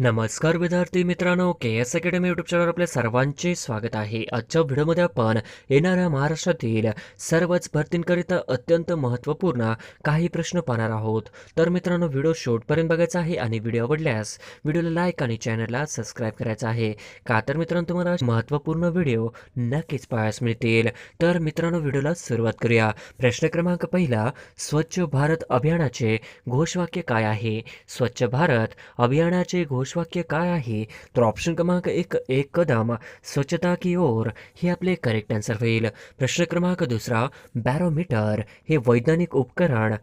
नमस्कार विद्यार्थी मित्रांनो के एस अकॅडमी यूट्यूब चॅनलवर आपल्या सर्वांचे स्वागत आहे. आजच्या व्हिडिओमध्ये आपण येणाऱ्या महाराष्ट्रातील सर्वच भरतींकरिता अत्यंत महत्त्वपूर्ण काही प्रश्न पाहणार आहोत. तर मित्रांनो व्हिडिओ शेवटपर्यंत बघायचा आहे आणि व्हिडिओ आवडल्यास व्हिडिओला लाईक आणि चॅनलला सबस्क्राईब करायचा आहे. का तर मित्रांनो तुम्हाला महत्त्वपूर्ण व्हिडिओ नक्कीच पाहायस मिळतील. तर मित्रांनो व्हिडिओला सुरुवात करूया. प्रश्न क्रमांक पहिला स्वच्छ भारत अभियानाचे घोषवाक्य काय आहे? स्वच्छ भारत अभियानाचे घोष घोषवाक्य काय आहे? तर ऑप्शन क्रमांक एक एक कदम स्वच्छता की ओर, हे आपले करेक्ट आन्सर होईल. प्रश्न क्रमांक दुसरा बॅरोमीटर हे वैज्ञानिक उपकरण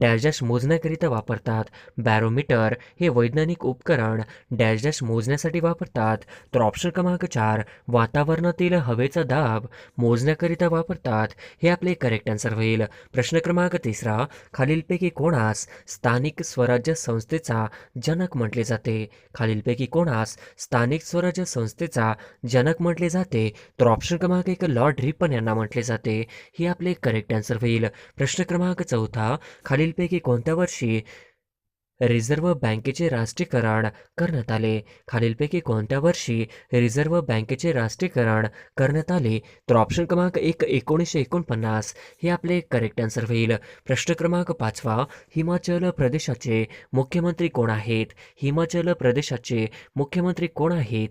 डॅश मोजण्याकरिता वापरतात. बॅरोमीटर हे वैज्ञानिक उपकरण डॅश डॅश मोजण्यासाठी वापरतात. तर ऑप्शन क्रमांक चार वातावरणातील हवेचा दाब मोजण्याकरिता वापरतात. हे आपले करेक्ट आन्सर होईल. प्रश्न क्रमांक तिसरा खालीलपैकी कोणास स्थानिक स्वराज्य संस्थेचा जनक म्हटले जाते? खालीलपैकी कोणास स्थानिक स्वराज्य संस्थेचा जनक म्हटले जाते? तर ऑप्शन क्रमांक एक लॉर्ड रिपन यांना म्हटले जाते. हे आपले करेक्ट आन्सर होईल. प्रश्न क्रमांक चौथा खालीलपैकी कोणत्या वर्षी रिझर्व्ह बँकेचे राष्ट्रीयकरण करण्यात आले? खालीलपैकी कोणत्या वर्षी रिझर्व्ह बँकेचे राष्ट्रीयकरण करण्यात आले? तर ऑप्शन क्रमांक एक एकोणीसशे एकोणपन्नास. हे आपले करेक्ट आन्सर होईल. प्रश्न क्रमांक पाचवा. हिमाचल प्रदेशाचे मुख्यमंत्री कोण आहेत? हिमाचल प्रदेशाचे मुख्यमंत्री कोण आहेत?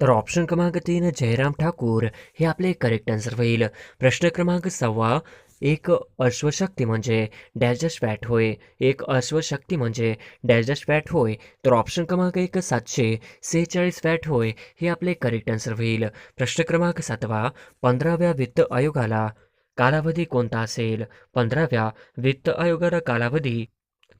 तर ऑप्शन क्रमांक तीन जयराम ठाकूर. हे आपले करेक्ट आन्सर होईल. प्रश्न क्रमांक सव्वा. एक अश्वशक्ती म्हणजे डॅजस फॅट होय. एक अश्वशक्ती म्हणजे डॅजस फॅट होय. तर ऑप्शन क्रमांक एक सातशे सेहेचाळीस फॅट होय. हे आपले करेक्ट आन्सर होईल. प्रश्न क्रमांक सातवा पंधराव्या वित्त आयोगाला कालावधी कोणता असेल? पंधराव्या वित्त आयोगाला कालावधी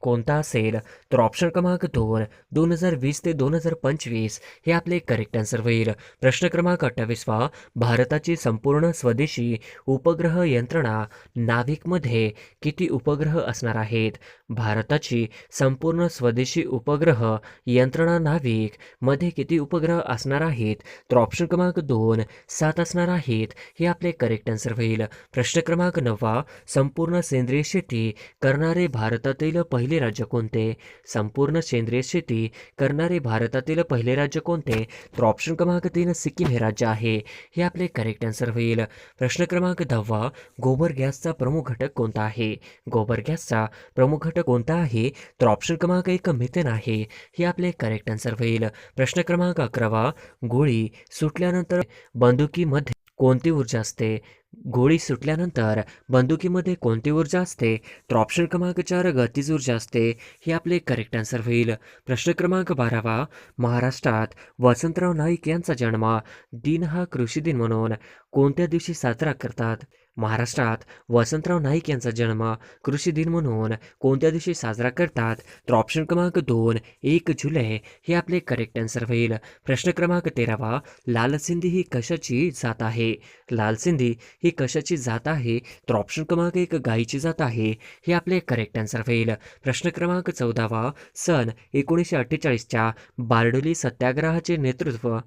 कोणता असेल तर ऑप्शन क्रमांक दोन दोन हजार वीस ते दोन हजार पंचवीस हे आपले करेक्ट आन्सर होईल. प्रश्न क्रमांक अठ्ठावीसवा भारताची संपूर्ण स्वदेशी उपग्रह यंत्रणा नाविकमध्ये किती उपग्रह असणार आहेत? भारताची संपूर्ण स्वदेशी उपग्रह यंत्रणा नाविकमध्ये किती उपग्रह असणार आहेत? तर ऑप्शन क्रमांक दोन सात असणार आहेत हे आपले करेक्ट आन्सर होईल. प्रश्न क्रमांक नववा संपूर्ण सेंद्रिय शेती करणारे भारतातील पहिले राज्य कोणते? संपूर्ण सेंद्रिय शेती करणारे भारतातील पहिले राज्य कोणते? तर ऑप्शन क्रमांक तीन सिक्कीम हे राज्य आहे. हे आपले करेक्ट आन्सर होईल. प्रश्न क्रमांक दहावा गोबर गॅसचा प्रमुख घटक कोणता आहे? गोबर गॅसचा प्रमुख घटक कोणता आहे? तर ऑप्शन क्रमांक एक मिथेन आहे. हे आपले करेक्ट आन्सर होईल. प्रश्न क्रमांक अकरावा गोळी सुटल्यानंतर बंदुकीमध्ये कोणती ऊर्जा असते? गोळी सुटल्यानंतर बंदुकीमध्ये कोणती ऊर्जा असते? तर ऑप्शन क्रमांक चार गतीज ऊर्जा असते. हे आपले करेक्ट आन्सर होईल. प्रश्न क्रमांक बारावा. महाराष्ट्रात वसंतराव नाईक यांचा जन्म दिन हा कृषी दिन म्हणून कोणत्या दिवशी साजरा करतात? महाराष्ट्रात वसंतराव नाईक यांचा जन्म कृषी दिन म्हणून कोणत्या दिवशी साजरा करतात? तर ऑप्शन क्रमांक दोन एक जुलै हे आपले करेक्ट आन्सर होईल. प्रश्न क्रमांक तेरावा लालसिंधी ही कशाची जात आहे? लालसिंधी ही कशाची जात आहे? तर ऑप्शन क्रमांक एक गायीची जात आहे. हे आपले करेक्ट आन्सर होईल. प्रश्न क्रमांक चौदावा सन एकोणीसशे अठ्ठेचाळीसच्या बारडोली सत्याग्रहाचे नेतृत्व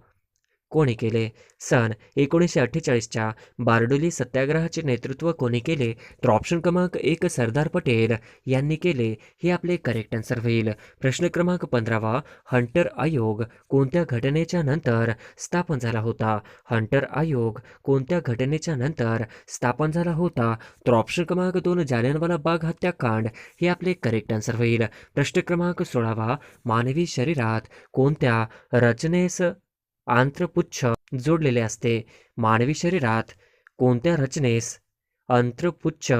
कोणी केले? सन एकोणीसशे अठ्ठेचाळीसच्या बारडोली सत्याग्रहाचे नेतृत्व कोणी केले? तर ऑप्शन क्रमांक एक सरदार पटेल यांनी केले. हे आपले करेक्ट आन्सर होईल. प्रश्न क्रमांक पंधरावा हंटर आयोग कोणत्या घटनेच्या नंतर स्थापन झाला होता? हंटर आयोग कोणत्या घटनेच्या नंतर स्थापन झाला होता? तर ऑप्शन क्रमांक दोन जालियनवाला बाग हत्याकांड. हे आपले करेक्ट आन्सर होईल. प्रश्न क्रमांक सोळावा मानवी शरीरात कोणत्या रचनेस आंत्रपुच्छ जोडलेले असते. मानवी शरीरात कोणत्या रचनेस अंत्रपुच्छ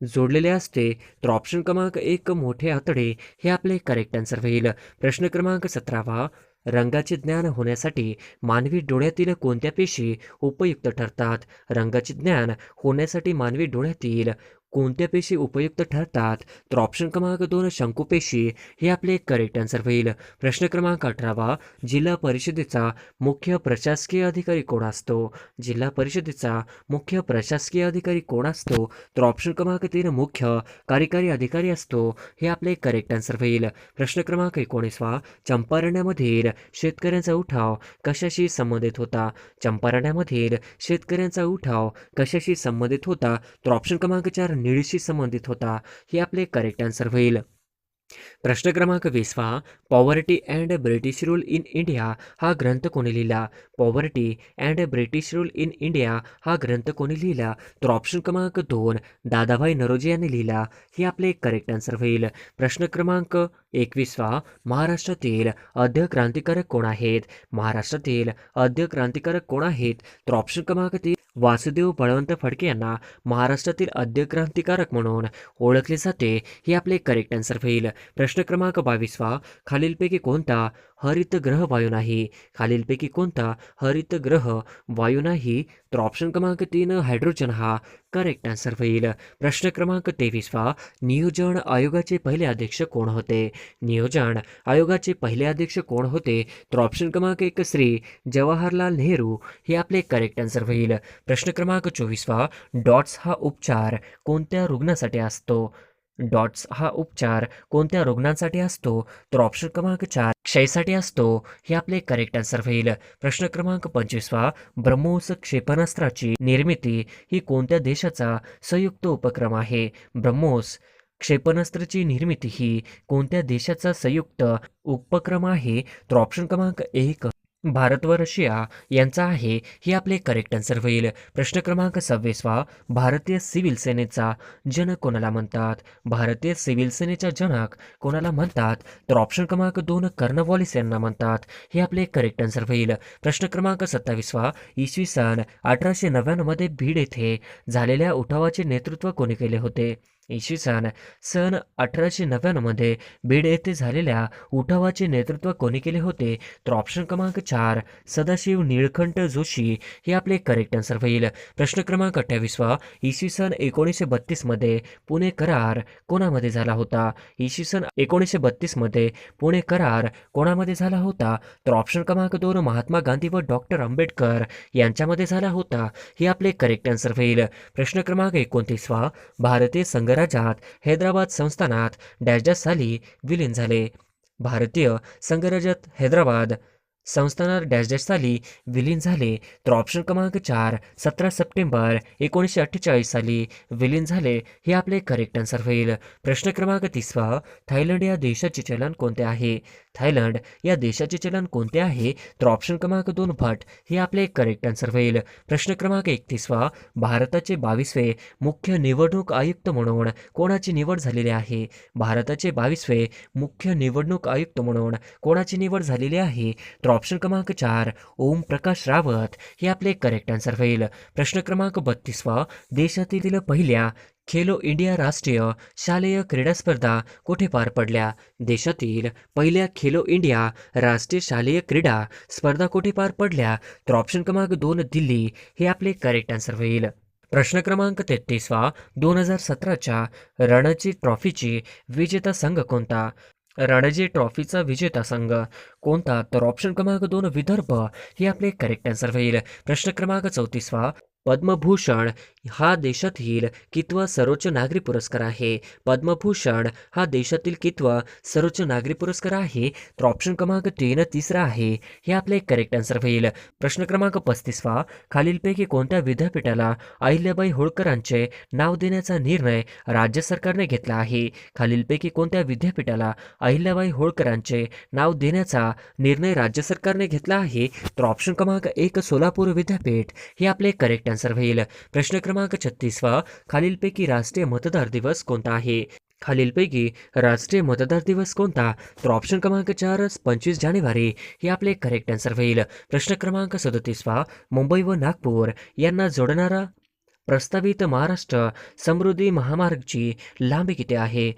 जोडलेले असते? तर ऑप्शन क्रमांक एक मोठे आतडे हे आपले करेक्ट आन्सर होईल. प्रश्न क्रमांक सतरावा रंगाचे ज्ञान होण्यासाठी मानवी डोळ्यातील कोणत्या पेशी उपयुक्त ठरतात? रंगाचे ज्ञान होण्यासाठी मानवी डोळ्यातील कोणत्या पेशी उपयुक्त ठरतात? तर ऑप्शन क्रमांक दोन शंकुपेशी हे आपले करेक्ट आन्सर होईल. प्रश्न क्रमांक अठरावा जिल्हा परिषदेचा मुख्य प्रशासकीय अधिकारी कोण असतो? जिल्हा परिषदेचा मुख्य प्रशासकीय अधिकारी कोण असतो? तर ऑप्शन क्रमांक तीन मुख्य कार्यकारी अधिकारी असतो हे आपले करेक्ट आन्सर होईल. प्रश्न क्रमांक एकोणीसवा चंपारण्यामधील शेतकऱ्यांचा उठाव कशाशी संबंधित होता? चंपारण्यामधील शेतकऱ्यांचा उठाव कशाशी संबंधित होता? तर ऑप्शन क्रमांक चार निळीशी संबंधित होता हे आपले करेक्ट आन्सर होईल. प्रश्न क्रमांक वीसवा poverty and British rule in India हा ग्रंथ कोणी लिहिला? Poverty and British rule in India हा ग्रंथ कोणी लिहिला? तर ऑप्शन क्रमांक दोन दादाभाई नरोजी यांनी लिहिला. हे आपले करेक्ट आन्सर होईल. प्रश्न क्रमांक एकवीसवा महाराष्ट्रातील अद्य क्रांतिकारक कोण आहेत? महाराष्ट्रातील अद्य क्रांतिकारक कोण आहेत? तर ऑप्शन क्रमांक तीन वासुदेव बळवंत फडके यांना महाराष्ट्रातील आद्य क्रांतिकारक म्हणून ओळखले जाते हे आपले करेक्ट आन्सर होईल. प्रश्न क्रमांक बावीसवा खालीलपैकी कोणता हरित ग्रह वायू नाही? खालीलपैकी कोणता हरित ग्रह वायू नाही? तर ऑप्शन क्रमांक तीन हायड्रोजन हा. करेक्ट आन्सर होईल. प्रश्न क्रमांक तेवीसवा. नियोजन आयोगाचे पहिले अध्यक्ष कोण होते? नियोजन आयोगाचे पहिले अध्यक्ष कोण होते? तर ऑप्शन क्रमांक एक श्री जवाहरलाल नेहरू. हे आपले करेक्ट आन्सर होईल. प्रश्न क्रमांक चोवीसवा. डॉट्स हा उपचार कोणत्या रुग्णासाठी असतो? डॉट्स हा उपचार कोणत्या रुग्णांसाठी असतो? तर ऑप्शन क्रमांक चार क्षयसाठी असतो. हे आपले करेक्ट आन्सर होईल. प्रश्न क्रमांक पंचवीसवा ब्रह्मोस क्षेपणास्त्राची निर्मिती ही कोणत्या देशाचा संयुक्त उपक्रम आहे? ब्रह्मोस क्षेपणास्त्राची निर्मिती ही कोणत्या देशाचा संयुक्त उपक्रम आहे? तर ऑप्शन क्रमांक एक भारत व रशिया यांचा आहे हे आपले करेक्ट आन्सर होईल. प्रश्न क्रमांक सव्वीसवा भारतीय सिव्हिल सेनेचा जनक कोणाला म्हणतात? भारतीय सिव्हिल सेनेचा जनक कोणाला म्हणतात? तर ऑप्शन क्रमांक दोन कर्नवॉलिस यांना म्हणतात. हे आपले करेक्ट आन्सर होईल. प्रश्न क्रमांक सत्तावीसवा इसवी सन अठराशे नव्याण्णवमध्ये बीड येथे झालेल्या उठावाचे नेतृत्व कोणी केले होते? इसवी सन सन अठराशे नव्याण्णवमध्ये बीड येथे झालेल्या उठावाचे नेतृत्व कोणी केले होते? तर ऑप्शन क्रमांक चार सदाशिव निळकंठ जोशी हे आपले करेक्ट आन्सर होईल. प्रश्न क्रमांक अठ्ठावीसवा इसवी सन एकोणीसशे बत्तीसमध्ये पुणे करार कोणामध्ये झाला होता? इसवी सन एकोणीसशे बत्तीसमध्ये पुणे करार कोणामध्ये झाला होता? तर ऑप्शन क्रमांक दोन महात्मा गांधी व डॉक्टर आंबेडकर यांच्यामध्ये झाला होता. हे आपले करेक्ट आन्सर होईल. प्रश्न क्रमांक एकोणतीसवा भारतीय संघ संघराज्यात हैदराबाद संस्थानात डॅश साली विलीन झाले. भारतीय संघराज्यात हैदराबाद संस्थानात डॅश डॅश साली विलीन झाले तर ऑप्शन क्रमांक चार सतरा सप्टेंबर एकोणीसशे अठ्ठेचाळीस साली विलीन झाले हे आपले करेक्ट आन्सर होईल. प्रश्न क्रमांक तिसवा थायलंड या देशाचे चलन कोणते आहे? थायलंड या देशाचे चलन कोणते आहे? तर ऑप्शन क्रमांक दोन भट हे आपले करेक्ट आन्सर होईल. प्रश्न क्रमांक एकतीसवा भारताचे बावीसवे मुख्य निवडणूक आयुक्त म्हणून कोणाची निवड झालेली आहे? भारताचे बावीसवे मुख्य निवडणूक आयुक्त म्हणून कोणाची निवड झालेली आहे? तर ऑप्शन क्रमांक चार ओम प्रकाश रावत हे आपले करेक्ट आन्सर होईल. प्रश्न क्रमांक बत्तीसवा देशातील पहिल्या खेलो इंडिया राष्ट्रीय शालेय क्रीडा स्पर्धा कुठे पार पडल्या? देशातील पहिल्या खेलो इंडिया राष्ट्रीय शालेय क्रीडा स्पर्धा कुठे पार पडल्या? तर ऑप्शन क्रमांक दोन दिल्ली हे आपले करेक्ट आन्सर होईल. प्रश्न क्रमांक तेहतीसवा दोन हजार सतराच्या रणजी ट्रॉफीची विजेता संघ कोणता? रणजी ट्रॉफीचा विजेता संघ. कोणता? तर ऑप्शन क्रमांक दोन विदर्भ. हे आपले करेक्ट आन्सर होईल. प्रश्न क्रमांक चौतीसवा. पद्मभूषण हा देशातील कितवा सर्वोच्च नागरी पुरस्कार आहे. पद्मभूषण हा देशातील कितवा सर्वोच्च नागरी पुरस्कार आहे. तर ऑप्शन क्रमांक तीन तिसरा आहे. हे आपले करेक्ट आन्सर होईल. प्रश्न क्रमांक पस्तीसवा. खालीलपैकी कोणत्या विद्यापीठाला अहिल्याबाई होळकरांचे नाव देण्याचा निर्णय राज्य सरकारने घेतला आहे? खालीलपैकी कोणत्या विद्यापीठाला अहिल्याबाई होळकरांचे नाव देण्याचा निर्णय राज्य सरकारने घेतला आहे? तर ऑप्शन क्रमांक एक सोलापूर विद्यापीठ. हे आपले करेक्ट आन्सर होईल प्रश्न क्रमांक छत्तीसवा खालीलपैकी राष्ट्रीय मतदार दिवस कोणता आहे? खालीलपैकी राष्ट्रीय मतदार दिवस कोणता? तर ऑप्शन क्रमांक चार पंचवीस जानेवारी. हे आपले करेक्ट आन्सर होईल. प्रश्न क्रमांक सदतीसवा मुंबई व नागपूर यांना जोडणारा प्रस्तावित महाराष्ट्र समृद्धी महामार्गची लांबी किती आहे?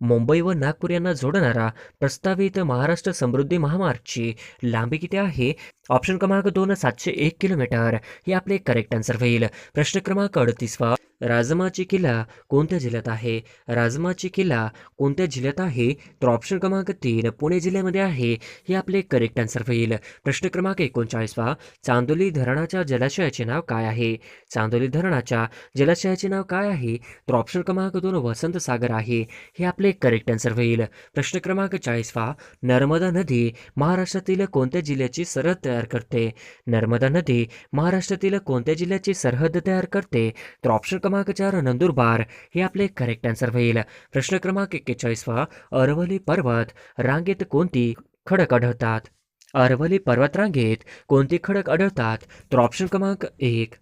मुंबई व नागपूर यांना जोडणारा प्रस्तावित महाराष्ट्र समृद्धी महामार्गची लांबी किती आहे? ऑप्शन क्रमांक दोन सातशे एक किलोमीटर. हे आपले करेक्ट आन्सर होईल. प्रश्न क्रमांक अडतीसवा राजमाची किल्ला कोणत्या जिल्ह्यात आहे? राजमाची किल्ला कोणत्या जिल्ह्यात आहे? तर ऑप्शन क्रमांक तीन पुणे जिल्ह्यामध्ये आहे. हे आपले करेक्ट आन्सर होईल. प्रश्न क्रमांक एकोणचाळीसवा चांदोली धरणाच्या जलाशयाचे नाव काय आहे? चांदोली धरणाच्या जलाशयाचे नाव काय आहे? तर ऑप्शन क्रमांक दोन वसंत सागर आहे. हे आपले करेक्ट आन्सर होईल. प्रश्न क्रमांक चाळीसवा नर्मदा नदी महाराष्ट्रातील कोणत्या जिल्ह्याची सरहद तयार करते. नर्मदा नदी महाराष्ट्रातील कोणत्या जिल्ह्याची सरहद तयार करते? तर ऑप्शन क्रमांक चार नंदुरबार. हे आपले करेक्ट आन्सर होईल. प्रश्न क्रमांक एक्केचाळीसवा अरवली पर्वत रांगेत कोणती खडक आढळतात? अरवली पर्वतरांगेत कोणती खडक आढळतात? तर ऑप्शन क्रमांक एक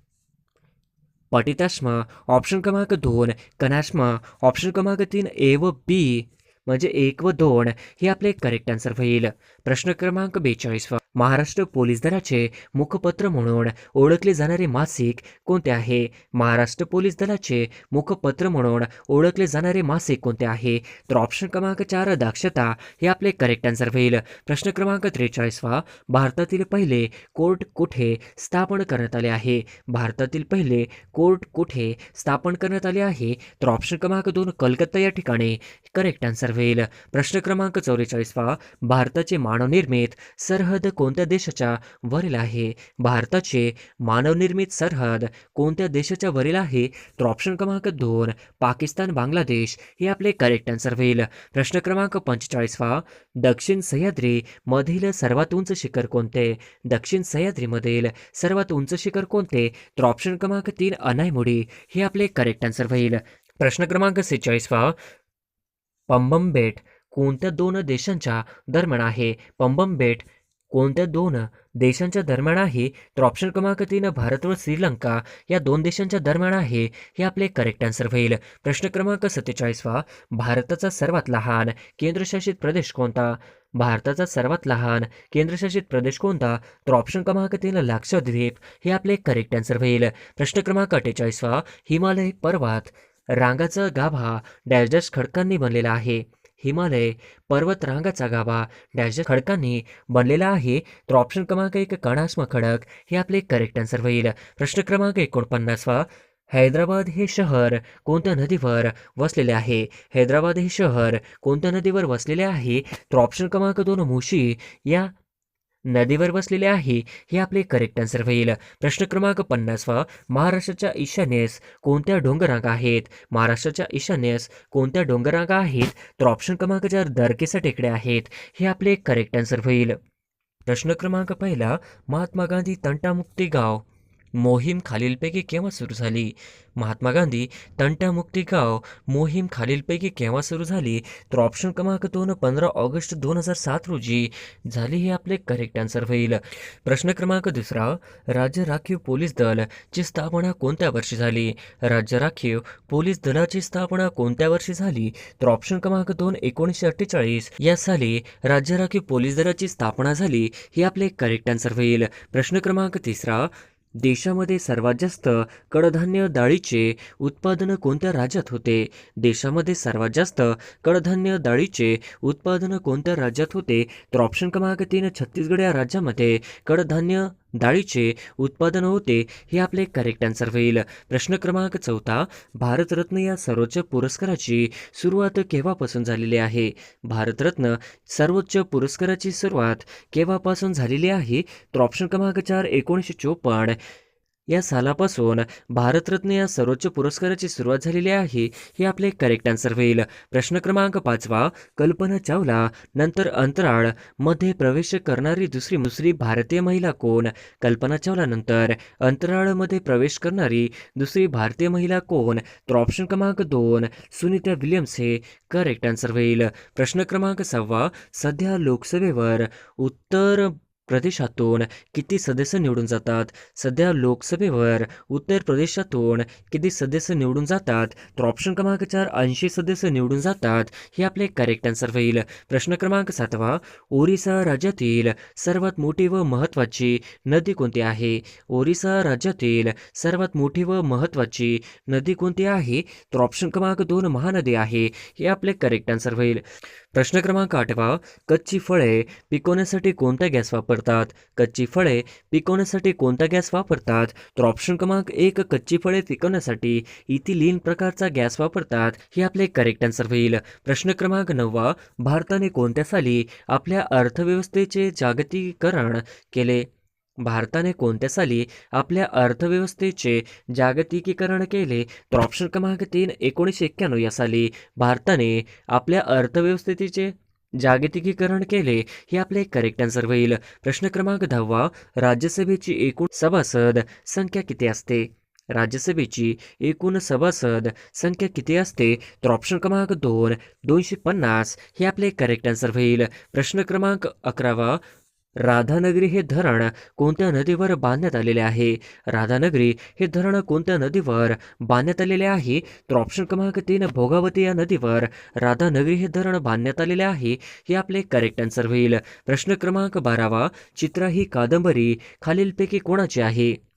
पटिताश्म ऑप्शन क्रमांक दोन कनाश्म ऑप्शन क्रमांक तीन ए व बी म्हणजे एक व दोन. हे आपले करेक्ट आन्सर होईल. प्रश्न क्रमांक बेचाळीस महाराष्ट्र पोलीस दलाचे मुखपत्र म्हणून ओळखले जाणारे मासिक कोणते आहे? महाराष्ट्र पोलीस दलाचे मुखपत्र म्हणून ओळखले जाणारे मासिक कोणते आहे? तर ऑप्शन क्रमांक चार दक्षता. हे आपले करेक्ट आन्सर होईल. प्रश्न क्रमांक त्रेचाळीसवा भारतातील पहिले कोर्ट कुठे स्थापन करण्यात आले आहे? भारतातील पहिले कोर्ट कुठे स्थापन करण्यात आले आहे? तर ऑप्शन क्रमांक दोन कलकत्ता या ठिकाणी करेक्ट आन्सर होईल. प्रश्न क्रमांक चौवेचाळीसवा भारताचे मानवनिर्मित सरहद कोणत्या देशाच्या वरील आहे? भारताचे मानवनिर्मित सरहद कोणत्या देशाच्या वरील आहे? तर ऑप्शन क्रमांक दोन पाकिस्तान बांगलादेश. हे आपले करेक्ट आन्सर होईल. प्रश्न क्रमांक पंचेचाळीसवा दक्षिण सह्याद्री मधील सर्वात उंच शिखर कोणते? दक्षिण सह्याद्रीमधील सर्वात उंच शिखर कोणते? तर ऑप्शन क्रमांक तीन अनायमुडी हे आपले करेक्ट आन्सर होईल. प्रश्न क्रमांक सेहेचाळीसवा पंबम बेट कोणत्या दोन देशांच्या दरम्यान आहे? पंबम बेट कोणत्या दोन देशांच्या दरम्यान आहे? तर ऑप्शन क्रमांक तीन भारत व श्रीलंका. या दोन देशांच्या दरम्यान आहे हे आपले करेक्ट आन्सर होईल. प्रश्न क्रमांक सत्तेचाळीसवा भारताचा सर्वात लहान केंद्रशासित प्रदेश कोणता? भारताचा सर्वात लहान केंद्रशासित प्रदेश कोणता? तर ऑप्शन क्रमांक तीन लक्षद्वीप. हे आपले करेक्ट आन्सर होईल. प्रश्न क्रमांक अठ्ठेचाळीसवा हिमालय पर्वत. रांगाचा गाभा डॅश डॅश खडकांनी बनलेला आहे. हिमालय पर्वतरांगाचा गावा गाभा डॅश खडकांनी बनलेला आहे. तर ऑप्शन क्रमांक एक कणास्म खडक हे आपले करेक्ट आन्सर होईल. प्रश्न क्रमांक एकोणपन्नासवा हैदराबाद हे शहर कोणत्या नदीवर वसलेले आहे? हैदराबाद हे शहर कोणत्या नदीवर वसलेले आहे? तर ऑप्शन क्रमांक दोन मुशी या नदीवर वसलेले आहे हे आपले करेक्ट आन्सर होईल. प्रश्न क्रमांक पन्नासवा महाराष्ट्राच्या ईशान्येस कोणत्या डोंगररांगा आहेत? महाराष्ट्राच्या ईशान्येस कोणत्या डोंगररांगा आहेत? तर ऑप्शन क्रमांक चार दरकेसा टेकड्या आहेत. हे आपले करेक्ट आन्सर होईल. प्रश्न क्रमांक पहिला महात्मा गांधी तंटामुक्ती गाव. मोहीम खालीलपैकी केव्हा सुरू झाली? महात्मा गांधी तंटामुक्ती गाव मोहीम खालीलपैकी केव्हा सुरू झाली? तर ऑप्शन क्रमांक दोन पंधरा ऑगस्ट दोन हजार सात रोजी. झाली हे आपले करेक्ट आन्सर होईल. प्रश्न क्रमांक दुसरा राज्य राखीव पोलीस दल ची स्थापना कोणत्या वर्षी झाली? राज्य राखीव पोलीस दलाची स्थापना कोणत्या वर्षी झाली? तर ऑप्शन क्रमांक दोन एकोणीसशे अठ्ठेचाळीस. या साली राज्य राखीव पोलीस दलाची स्थापना झाली हे आपले करेक्ट आन्सर होईल. प्रश्न क्रमांक तिसरा देशामध्ये सर्वात जास्त कडधान्य डाळीचे उत्पादन कोणत्या राज्यात होते? देशामध्ये सर्वात जास्त कडधान्य डाळीचे उत्पादन कोणत्या राज्यात होते? तर ऑप्शन क्रमांक तीन छत्तीसगड या राज्यामध्ये कडधान्य डाळीचे उत्पादन होते हे आपले करेक्ट आन्सर होईल. प्रश्न क्रमांक चौथा भारतरत्न या सर्वोच्च पुरस्काराची सुरुवात केव्हापासून झालेली आहे? भारतरत्न सर्वोच्च पुरस्काराची सुरुवात केव्हापासून झालेली आहे? तर ऑप्शन क्रमांक चार एकोणीसशे चोपन्न. या सालापासून भारतरत्न या सर्वोच्च पुरस्काराची सुरुवात झालेली आहे हे आपले करेक्ट आन्सर होईल. प्रश्न क्रमांक पाचवा कल्पना चावला नंतर अंतराळमध्ये प्रवेश करणारी दुसरी दुसरी भारतीय महिला कोण? कल्पना चावला नंतर अंतराळमध्ये प्रवेश करणारी दुसरी भारतीय महिला कोण? तर ऑप्शन क्रमांक दोन सुनीता विल्यम्स हे करेक्ट आन्सर होईल. प्रश्न क्रमांक सहावा सध्या लोकसभेवर उत्तर प्रदेशातून किती सदस्य निवडून जातात? सध्या लोकसभेवर उत्तर प्रदेशातून किती सदस्य निवडून जातात? तर ऑप्शन क्रमांक चार ऐंशी सदस्य निवडून जातात. हे आपले करेक्ट आन्सर होईल. प्रश्न क्रमांक सातवा ओरिसा राज्यातील सर्वात मोठी व महत्त्वाची नदी कोणती आहे? ओरिसा राज्यातील सर्वात मोठी व महत्त्वाची नदी कोणती आहे? तर ऑप्शन क्रमांक दोन महानदी आहे. हे आपले करेक्ट आन्सर होईल. प्रश्न क्रमांक आठवा कच्ची फळे पिकवण्यासाठी कोणता गॅस वापरतात? कच्ची फळे पिकवण्यासाठी कोणता गॅस वापरतात? तर ऑप्शन क्रमांक एक कच्ची फळे पिकवण्यासाठी इथिलीन प्रकारचा गॅस वापरतात हे आपले करेक्ट आन्सर होईल. प्रश्न क्रमांक नववा भारताने कोणत्या साली आपल्या अर्थव्यवस्थेचे जागतिकीकरण केले? भारताने कोणत्या साली आपल्या अर्थव्यवस्थेचे जागतिकीकरण केले? तर ऑप्शन क्रमांक तीन एकोणीसशे एक्क्याण्णव या साली भारताने आपल्या अर्थव्यवस्थेचे जागतिकीकरण केले हे आपले करेक्ट आन्सर होईल. प्रश्न क्रमांक दहावा राज्यसभेची एकूण सभासद संख्या किती असते? राज्यसभेची एकूण सभासद संख्या किती असते? तर ऑप्शन क्रमांक दोन दोनशे पन्नास हे आपले करेक्ट आन्सर होईल. प्रश्न क्रमांक अकरावा राधानगरी हे धरण कोणत्या नदीवर बांधण्यात आलेले आहे? राधानगरी हे धरण कोणत्या नदीवर बांधण्यात आलेले आहे? तर ऑप्शन क्रमांक तीन भोगावती या नदीवर राधानगरी हे धरण बांधण्यात आलेले आहे हे आपले करेक्ट आन्सर होईल. प्रश्न क्रमांक बारावा चित्रा ही कादंबरी खालीलपैकी कोणाची आहे?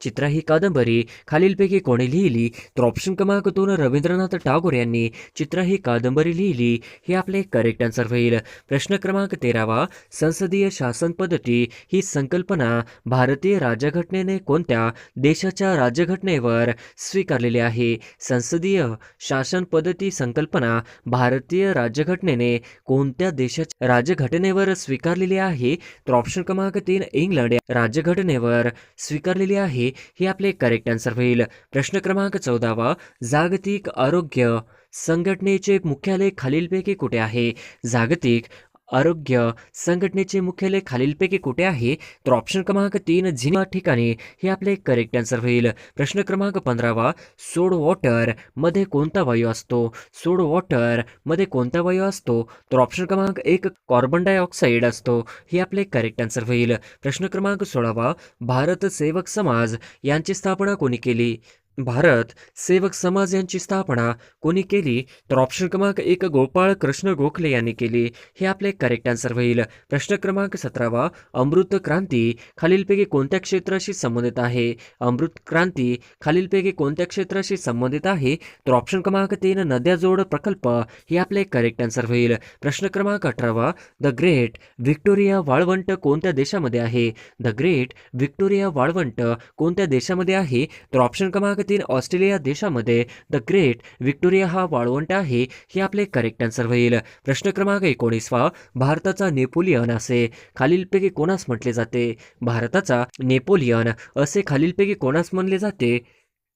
चित्रा ही कादंबरी खालीलपैकी कोणी लिहिली तर ऑप्शन क्रमांक दोन रवींद्रनाथ टागोर यांनी. चित्रा ही कादंबरी लिहिली हे आपले करेक्ट आन्सर होईल. प्रश्न क्रमांक तेरावा संसदीय शासन पद्धती ही संकल्पना भारतीय राज्यघटनेने कोणत्या देशाच्या राज्यघटनेवर स्वीकारलेली आहे? संसदीय शासन पद्धती संकल्पना भारतीय राज्यघटनेने कोणत्या देशाच्या राज्यघटनेवर स्वीकारलेली आहे? तर ऑप्शन क्रमांक तीन इंग्लंड राज्यघटनेवर स्वीकारलेली आहे हे आपले करेक्ट आन्सर होईल. प्रश्न क्रमांक चौदावा जागतिक आरोग्य संघटनेचे मुख्यालय खालीलपैकी कुठे आहे? जागतिक आरोग्य संघटनेचे मुख्यालय खालीलपैकी कुठे आहे? तर ऑप्शन क्रमांक तीन झिना ठिकाणी. हे आपले करेक्ट आन्सर होईल. प्रश्न क्रमांक पंधरावा. सोड वॉटरमध्ये कोणता वायू असतो? सोड वॉटरमध्ये कोणता वायू असतो? तर ऑप्शन क्रमांक एक कार्बन डायऑक्साईड असतो. हे आपले करेक्ट आन्सर होईल. प्रश्न क्रमांक सोळावा. भारत सेवक समाज यांची स्थापना कोणी केली? भारत सेवक समाज यांची स्थापना कोणी केली तर ऑप्शन क्रमांक एक गोपाळ कृष्ण गोखले यांनी केली. हे आपले करेक्ट आन्सर होईल. प्रश्न क्रमांक सतरावा अमृत क्रांती खालीलपैकी कोणत्या क्षेत्राशी संबंधित आहे? अमृत क्रांती खालीलपैकी कोणत्या क्षेत्राशी संबंधित आहे? तर ऑप्शन क्रमांक तीन नद्या जोड प्रकल्प हे आपले करेक्ट आन्सर होईल. प्रश्न क्रमांक अठरावा द ग्रेट व्हिक्टोरिया वाळवंट कोणत्या देशामध्ये आहे? द ग्रेट व्हिक्टोरिया वाळवंट कोणत्या देशामध्ये आहे? तर ऑप्शन क्रमांक तीन ऑस्ट्रेलिया देशामध्ये द ग्रेट व्हिक्टोरिया हा वाळवंट आहे हे आपले करेक्ट आन्सर होईल. प्रश्न क्रमांक एकोणीसवा भारताचा नेपोलियन असे खालीलपैकी कोणास म्हटले जाते? भारताचा नेपोलियन असे खालीलपैकी कोणास म्हणले जाते?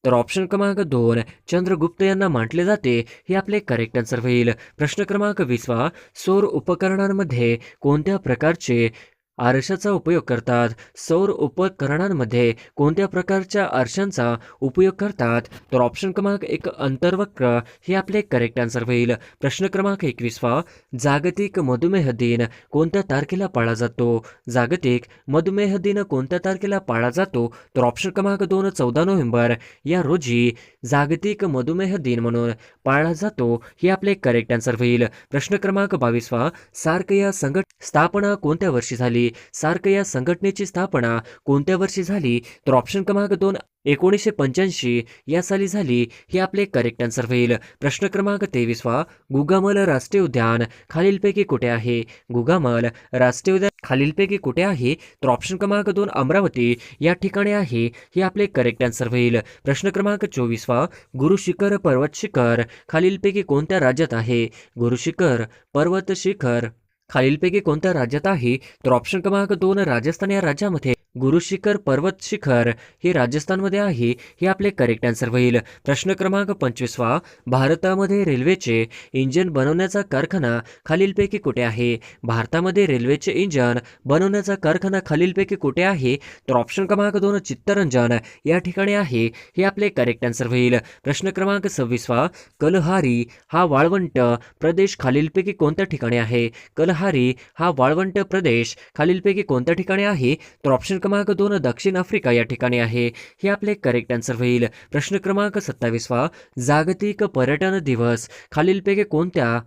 तर ऑप्शन क्रमांक दोन चंद्रगुप्त यांना मांडले जाते हे आपले करेक्ट आन्सर होईल. प्रश्न क्रमांक वीसवा सौर उपकरणांमध्ये कोणत्या प्रकारचे आरशाचा उपयोग करतात. सौर उपकरणांमध्ये कोणत्या प्रकारच्या आरशांचा उपयोग करतात? तर ऑप्शन क्रमांक एक अंतर्वक्र. हे आपले करेक्ट आन्सर होईल. प्रश्न क्रमांक एकवीसवा जागतिक मधुमेह दिन कोणत्या तारखेला पाळला जातो? जागतिक मधुमेह दिन कोणत्या तारखेला पाळला जातो? तर ऑप्शन क्रमांक दोन चौदा नोव्हेंबर. या रोजी जागतिक मधुमेह दिन म्हणून पाळला जातो. हे आपले करेक्ट आन्सर होईल. प्रश्न क्रमांक बावीसवा सार्क या संघट स्थापना कोणत्या वर्षी झाली? सार्क या संघटनेची स्थापना कोणत्या वर्षी झाली? तर ऑप्शन क्रमांक दोन एकोणीसशे पंच्याऐंशी या साली झाली. हे आपले करेक्ट आन्सर होईल. प्रश्न क्रमांक तेवीसवा गुगामल राष्ट्रीय उद्यान खालीलपैकी कुठे आहे? गुगामल राष्ट्रीय उद्यान खालीलपैकी कुठे आहे? तर ऑप्शन क्रमांक दोन अमरावती या ठिकाणी आहे. हे आपले करेक्ट आन्सर होईल. प्रश्न क्रमांक चोवीसवा गुरु शिखर पर्वत शिखर खालीलपैकी कोणत्या राज्यात आहे? गुरु शिखर पर्वत शिखर खालीलपैकी कोणत्या राज्यात आहे? तर ऑप्शन क्रमांक दोन राजस्थान या राज्यामध्ये गुरुशिखर पर्वत शिखर हे राजस्थानमध्ये आहे. हे आपले करेक्ट आन्सर होईल. प्रश्न क्रमांक पंचवीसवा. भारतामध्ये रेल्वेचे इंजिन बनवण्याचा कारखाना खालीलपैकी कुठे आहे? भारतामध्ये रेल्वेचे इंजन बनवण्याचा कारखाना खालीलपैकी कुठे आहे? तर ऑप्शन क्रमांक दोन चित्तरंजन. या ठिकाणी आहे. हे आपले करेक्ट आन्सर होईल. प्रश्न क्रमांक सव्वीसवा. कलहारी हा वाळवंट प्रदेश खालीलपैकी कोणत्या ठिकाणी आहे? कलहारी हा वाळवंट प्रदेश खालीलपैकी कोणत्या ठिकाणी आहे? तर ऑप्शन क्रमांक दोन दक्षिण आफ्रिका या ठिकाणी आहे. हे आपले करेक्ट आन्सर होईल. प्रश्न क्रमांक सत्तावीसवा जागतिक पर्यटन दिवस. खालीलपैकी कोणत्या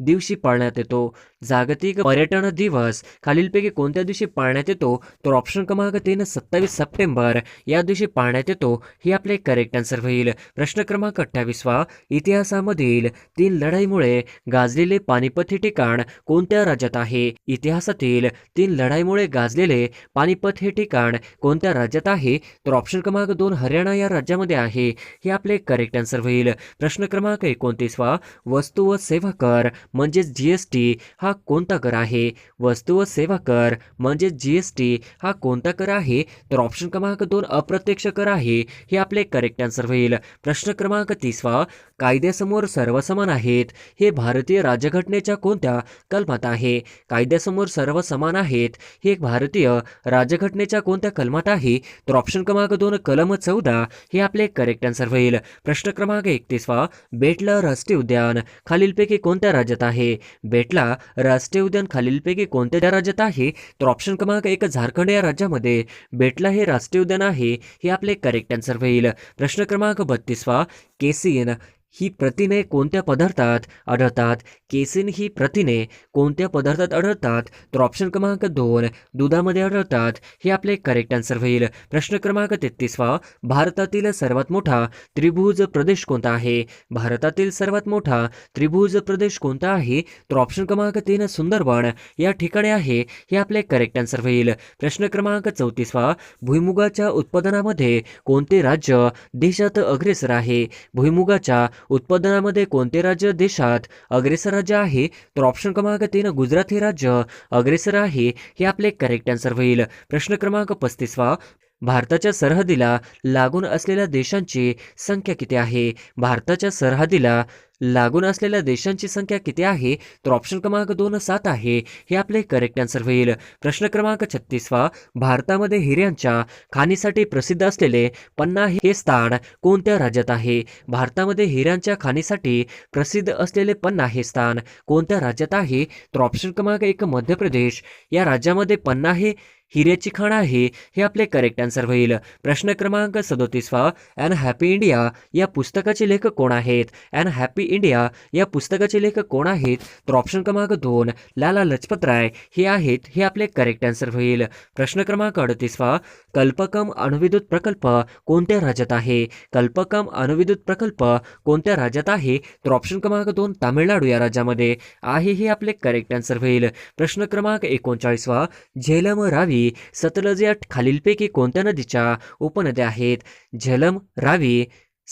दिवशी पाळण्यात येतो. जागतिक पर्यटन दिवस. खालीलपैकी कोणत्या दिवशी पाळण्यात येतो? तर ऑप्शन क्रमांक तीन सत्तावीस सप्टेंबर. या दिवशी पाळण्यात येतो हे आपले करेक्ट आन्सर होईल. प्रश्न क्रमांक अठ्ठावीसवा इतिहासामधील तीन लढाईमुळे गाजलेले पानिपत हे ठिकाण कोणत्या राज्यात आहे? इतिहासातील तीन लढाईमुळे गाजलेले पानिपत हे ठिकाण कोणत्या राज्यात आहे? तर ऑप्शन क्रमांक दोन हरियाणा या राज्यामध्ये आहे. हे आपले करेक्ट आन्सर होईल. प्रश्न क्रमांक एकोणतीसवा वस्तू व सेवा कर. म्हणजेच जी एस टी हा कोणता कर आहे? वस्तू व सेवा कर म्हणजेच जी एस टी हा कोणता कर आहे? तर ऑप्शन क्रमांक दोन अप्रत्यक्ष कर आहे. हे आपले करेक्ट आन्सर होईल. प्रश्न क्रमांक तिसवा कायद्यासमोर सर्व समान आहेत. हे भारतीय राज्यघटनेच्या कोणत्या कलमात आहे? कायद्यासमोर सर्व समान आहेत. हे भारतीय राज्यघटनेच्या कोणत्या कलमात आहे? तर ऑप्शन क्रमांक दोन कलम चौदा. हे आपले करेक्ट आन्सर होईल. प्रश्न क्रमांक एकतीसवा बेटला राष्ट्रीय उद्यान. खालीलपैकी कोणत्या राज्यात आहे. बेटला राष्ट्रीय उद्यान खालीलपैकी कोणत्या राज्यात आहे? तर ऑप्शन क्रमांक एक झारखंड या राज्यामध्ये. बेटला हे राष्ट्रीय उद्यान आहे हे आपले करेक्ट आन्सर होईल. प्रश्न क्रमांक बत्तीसवा केसीएन. ही प्रथिने कोणत्या पदार्थात आढळतात? केसिन ही प्रथिने कोणत्या पदार्थात आढळतात? तर ऑप्शन क्रमांक दोन दुधामध्ये आढळतात. हे आपले करेक्ट आन्सर होईल. प्रश्न क्रमांक तेहतीसवा भारतातील सर्वात मोठा त्रिभुज प्रदेश कोणता आहे? भारतातील सर्वात मोठा त्रिभुज प्रदेश कोणता आहे? तर ऑप्शन क्रमांक तीन सुंदरबन. या ठिकाणी आहे. हे आपले करेक्ट आन्सर होईल. प्रश्न क्रमांक चौतीसवा भुईमुगाच्या उत्पादनामध्ये कोणते राज्य देशात अग्रेसर आहे? भुईमुगाच्या उत्पादनामध्ये कोणते राज्य देशात अग्रेसर राज्य आहे? तर ऑप्शन क्रमांक तीन गुजरात हे राज्य अग्रेसर आहे हे आपले करेक्ट आन्सर होईल. प्रश्न क्रमांक पस्तीसवा. भारताच्या सरहदीला लागून असलेल्या देशांची संख्या किती आहे? भारताच्या सरहदीला लागून असलेल्या देशांची संख्या किती आहे? तर ऑप्शन क्रमांक दोन सात आहे. हे आपले करेक्ट आन्सर होईल. प्रश्न क्रमांक छत्तीसवा. भारतामध्ये हिऱ्यांच्या खाणीसाठी प्रसिद्ध असलेले पन्ना हे स्थान कोणत्या राज्यात आहे? भारतामध्ये हिऱ्यांच्या खाणीसाठी प्रसिद्ध असलेले पन्ना हे स्थान कोणत्या राज्यात आहे? तर ऑप्शन क्रमांक एक मध्य प्रदेश. या राज्यामध्ये पन्ना हे हिऱ्याची खाण आहे हे आपले करेक्ट आन्सर होईल. प्रश्न क्रमांक सदोतीसवा अँड हॅपी इंडिया या पुस्तकाचे लेखक कोण आहेत? अँड हॅपी इंडिया या पुस्तकाचे लेखक कोण आहेत? तर ऑप्शन क्रमांक दोन लाला लजपत राय हे आहेत हे आपले करेक्ट आन्सर होईल. प्रश्न क्रमांक अडतीसवा कल्पकम अणुविद्युत प्रकल्प कोणत्या राज्यात आहे? कल्पकम अणुविद्युत प्रकल्प कोणत्या राज्यात आहे? तर ऑप्शन क्रमांक दोन तामिळनाडू या राज्यामध्ये आहे हे आपले करेक्ट आन्सर होईल. प्रश्न क्रमांक एकोणचाळीसवा झेलम रावी सतलज या खालीलपैकी कोणत्या नदीच्या उपनद्या आहेत? झेलम रावी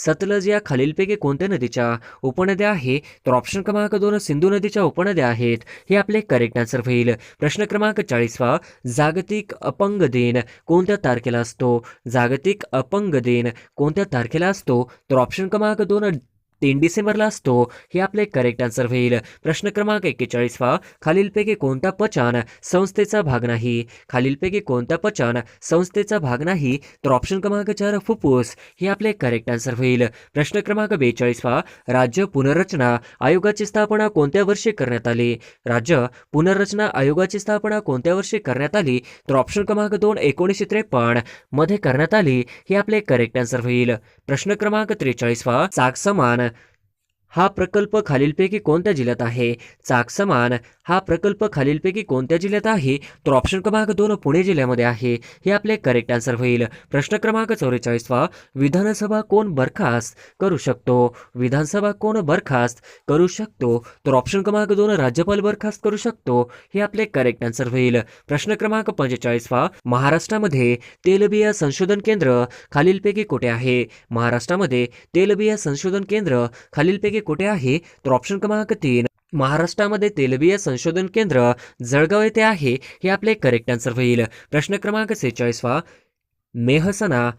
सतलज या खालीलपैकी कोणत्या नदीच्या उपनद्या आहे तर ऑप्शन क्रमांक दोन सिंधू नदीच्या उपनद्या आहेत. हे आपले करेक्ट आन्सर होईल. प्रश्न क्रमांक चाळीसवा. जागतिक अपंग दिन कोणत्या तारखेला असतो? जागतिक अपंग दिन कोणत्या तारखेला असतो? तर ऑप्शन क्रमांक दोन तीन डिसेंबरला असतो हो. हे. आपले करेक्ट आन्सर होईल. प्रश्न क्रमांक एक्केचाळीसवा. खालीलपैकी कोणता पचन संस्थेचा भाग नाही? खालीलपैकी कोणता पचन संस्थेचा भाग नाही? तर ऑप्शन क्रमांक चार फुफ्फुस हे आपले करेक्ट आन्सर होईल. प्रश्न क्रमांक बेचाळीसवा. राज्य पुनर्रचना आयोगाची स्थापना कोणत्या वर्षी करण्यात आली? राज्य पुनर्रचना आयोगाची स्थापना कोणत्या वर्षी करण्यात आली? तर ऑप्शन क्रमांक दोन एकोणीसशे त्रेपन्न. मध्ये करण्यात आली. हे आपले करेक्ट आन्सर होईल. प्रश्न क्रमांक त्रेचाळीसवा. चाक समान. हा प्रकल्प खालीलपैकी कोणत्या जिल्ह्यात आहे? चाक समान. हा प्रकल्प खालीलपैकी कोणत्या जिल्ह्यात आहे? तर ऑप्शन क्रमांक दोन पुणे जिल्ह्यामध्ये आहे. हे आपले करेक्ट आन्सर होईल. प्रश्न क्रमांक चौवेचाळीसवा विधानसभा कोण बरखास्त करू शकतो? विधानसभा कोण बरखास्त करू शकतो? तर ऑप्शन क्रमांक दोन राज्यपाल बरखास्त करू शकतो. हे आपले करेक्ट आन्सर होईल. प्रश्न क्रमांक पंचेचाळीसवा महाराष्ट्रामध्ये तेलबिया संशोधन केंद्र खालीलपैकी कुठे आहे? महाराष्ट्रामध्ये तेलबिया संशोधन केंद्र खालीलपैकी कुठे आहे? तर ऑप्शन क्रमांक तीन महाराष्ट्रामध्ये तेलबिया संशोधन केंद्र जळगाव येथे आहे हे आपले करेक्ट आन्सर होईल. प्रश्न क्रमांक सेहेचाळीसवा मेहसना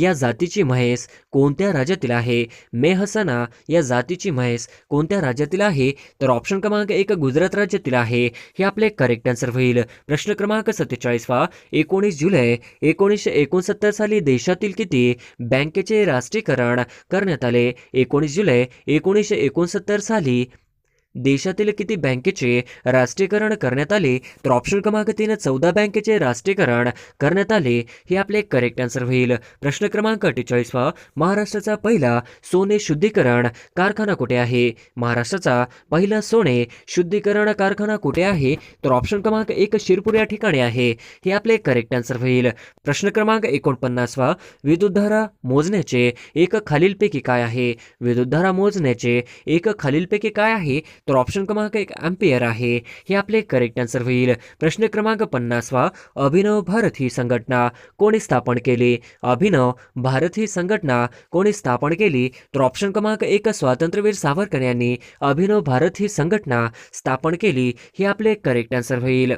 या जातीची म्हैस कोणत्या राज्यातील आहे? मेहसना या जातीची म्हैस कोणत्या राज्यातील आहे? तर ऑप्शन क्रमांक एक गुजरात राज्यातील आहे. हे आपले करेक्ट आन्सर होईल. प्रश्न क्रमांक सत्तेचाळीसवा एकोणीस जुलै एकोणीसशे एकोणसत्तर साली देशातील किती बँकेचे राष्ट्रीयकरण करण्यात आले? एकोणीस जुलै एकोणीसशे एकोणसत्तर साली देशातील किती बँकेचे राष्ट्रीयकरण करण्यात आले तर ऑप्शन क्रमांक तीन चौदा बँकेचे राष्ट्रीयकरण करण्यात आले हे आपले करेक्ट आन्सर होईल. प्रश्न क्रमांक अठ्ठेचाळीसवा महाराष्ट्राचा पहिला सोने शुद्धीकरण कारखाना कुठे आहे? महाराष्ट्राचा पहिला सोने शुद्धीकरण कारखाना कुठे आहे? तर ऑप्शन क्रमांक एक शिरपूर या ठिकाणी आहे हे आपले करेक्ट आन्सर होईल. प्रश्न क्रमांक एकोणपन्नासवा विद्युतधारा मोजण्याचे एक खालीलपैकी काय आहे? विद्युतधारा मोजण्याचे एक खालीलपैकी काय आहे? तर ऑप्शन क्रमांक एक अँपियर आहे. हे आपले करेक्ट आन्सर होईल. प्रश्न क्रमांक पन्नासवा अभिनव भारत ही संघटना कोणी स्थापन केली? अभिनव भारत ही संघटना कोणी स्थापन केली? तर ऑप्शन क्रमांक एक स्वातंत्र्यवीर सावरकर यांनी अभिनव भारत ही संघटना स्थापन केली. हे आपले करेक्ट आन्सर होईल.